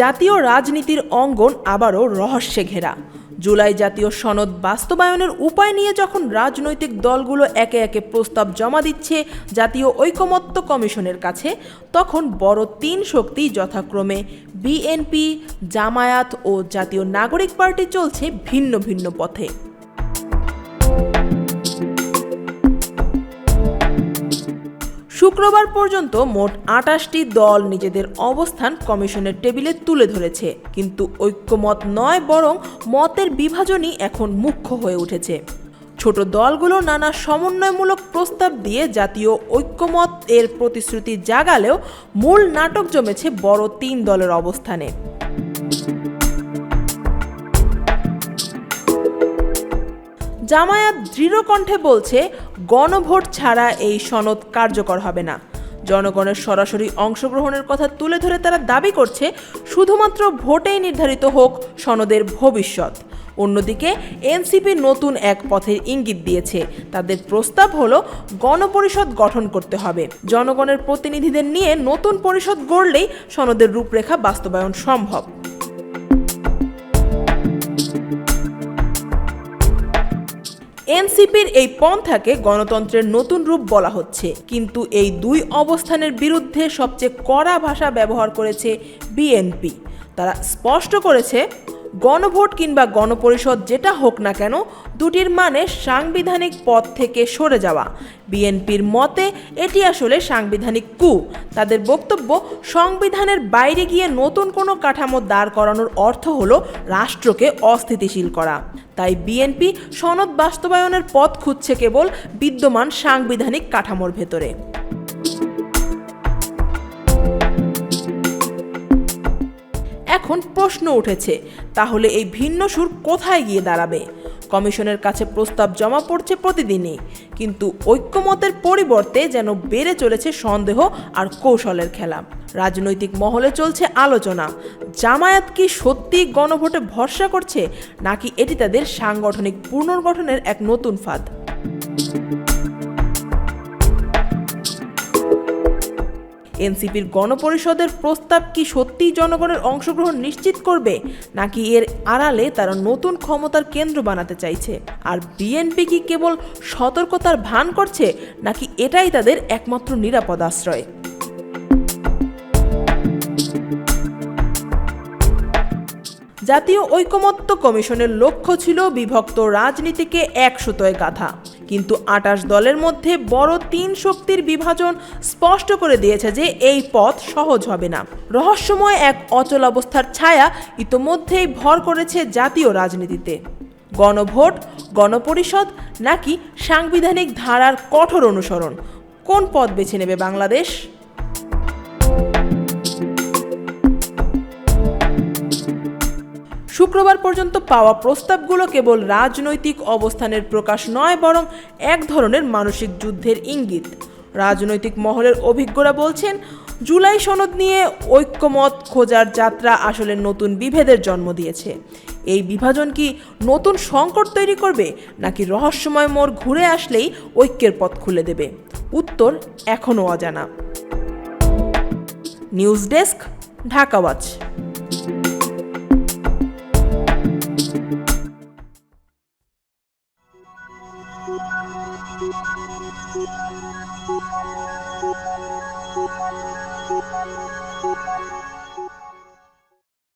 জাতীয় রাজনীতির অঙ্গন আবারও রহস্যে ঘেরা। জুলাই জাতীয় সনদ বাস্তবায়নের উপায় নিয়ে যখন রাজনৈতিক দলগুলো একে একে প্রস্তাব জমা দিচ্ছে জাতীয় ঐকমত্য কমিশনের কাছে, তখন বড় তিন শক্তি যথাক্রমে বিএনপি, জামায়াত ও জাতীয় নাগরিক পার্টি চলছে ভিন্ন ভিন্ন পথে। শুক্রবার পর্যন্ত মোট আটাশটি দল নিজেদের অবস্থান কমিশনের টেবিলে তুলে ধরেছে। কিন্তু ঐক্যমত নয়, বরং মতের বিভাজনই এখন মুখ্য হয়ে উঠেছে। ছোট দলগুলো নানা সমন্বয়মূলক প্রস্তাব দিয়ে জাতীয় ঐক্যমত এর প্রতিশ্রুতি জাগালেও মূল নাটক জমেছে বড় তিন দলের অবস্থানে। জামায়াত দৃঢ় কণ্ঠে বলছে, গণভোট ছাড়া এই সনদ কার্যকর হবে না। জনগণের সরাসরি অংশগ্রহণের কথা তুলে ধরে তারা দাবি করছে, শুধুমাত্র ভোটেই নির্ধারিত হোক সনদের ভবিষ্যৎ। অন্যদিকে, এনসিপি নতুন এক পথের ইঙ্গিত দিয়েছে। তাদের প্রস্তাব হলো, গণপরিষদ গঠন করতে হবে। জনগণের প্রতিনিধিদের নিয়ে নতুন পরিষদ গড়লেই সনদের রূপরেখা বাস্তবায়ন সম্ভব। এনসিপির এই পন্থাকে গণতন্ত্রের নতুন রূপ বলা হচ্ছে। কিন্তু এই দুই অবস্থানের বিরুদ্ধে সবচেয়ে কড়া ভাষা ব্যবহার করেছে বিএনপি। তারা স্পষ্ট করেছে, গণভোট কিংবা গণপরিষদ যেটা হোক না কেন, দুটির মানে সাংবিধানিক পদ থেকে সরে যাওয়া। বিএনপির মতে, এটি আসলে সাংবিধানিক কু। তাদের বক্তব্য, সংবিধানের বাইরে গিয়ে নতুন কোনো কাঠামো দাঁড় করানোর অর্থ হলো রাষ্ট্রকে অস্থিতিশীল করা। তাই বিএনপি সনদ বাস্তবায়নের পথ খুঁজছে কেবল বিদ্যমান সাংবিধানিক কাঠামোর ভেতরে। এখন প্রশ্ন উঠেছে, তাহলে এই ভিন্ন সুর কোথায় গিয়ে দাঁড়াবে? কমিশনের কাছে প্রস্তাব জমা পড়ছে প্রতিদিনই। কিন্তু ঐক্যমতের পরিবর্তে যেন বেড়ে চলেছে সন্দেহ আর কৌশলের খেলা। রাজনৈতিক মহলে চলছে আলোচনা। জামায়াত কি সত্যি গণভোটে ভরসা করছে, নাকি এটি তাদের সাংগঠনিক পুনর্গঠনের এক নতুন ফাঁদ? এনসিপির গণপরিষদের প্রস্তাব কি সত্যিই জনগণের অংশগ্রহণ নিশ্চিত করবে? নাকি এর আড়ালে তারা নতুন ক্ষমতার কেন্দ্র বানাতে চাইছে? আর বিএনপি কি কেবল সতর্কতার ভান করছে, নাকি এটাই তাদের একমাত্র নিরাপদ আশ্রয়? জাতীয় ঐকমত্য কমিশনের লক্ষ্য ছিল বিভক্ত রাজনীতিকে এক সুতোয় গাঁথা কিন্তু আটাশ দলের মধ্যে বড় তিন শক্তির বিভাজন স্পষ্ট করে দিয়েছে যে এই পথ সহজ হবে না। রহস্যময় এক অচল অবস্থার ছায়া ইতোমধ্যেই ভর করেছে জাতীয় রাজনীতিতে। গণভোট, গণপরিষদ নাকি সাংবিধানিক ধারার কঠোর অনুসরণ? কোন পথ বেছে নেবে বাংলাদেশ? শুক্রবার পর্যন্ত পাওয়া প্রস্তাবগুলো কেবল রাজনৈতিক অবস্থানের প্রকাশ নয়, বরং এক ধরনের মানসিক যুদ্ধের ইঙ্গিত। রাজনৈতিক মহলের অভিজ্ঞরা বলছেন, জুলাই সনদ নিয়ে ঐক্যমত খোঁজার যাত্রা আসলে নতুন বিভেদের জন্ম দিয়েছে। এই বিভাজন কি নতুন সংকট তৈরি করবে, নাকি রহস্যময় মোড় ঘুরে আসলেই ঐক্যের পথ খুলে দেবে? উত্তর এখনও অজানা। News desk, Dhaka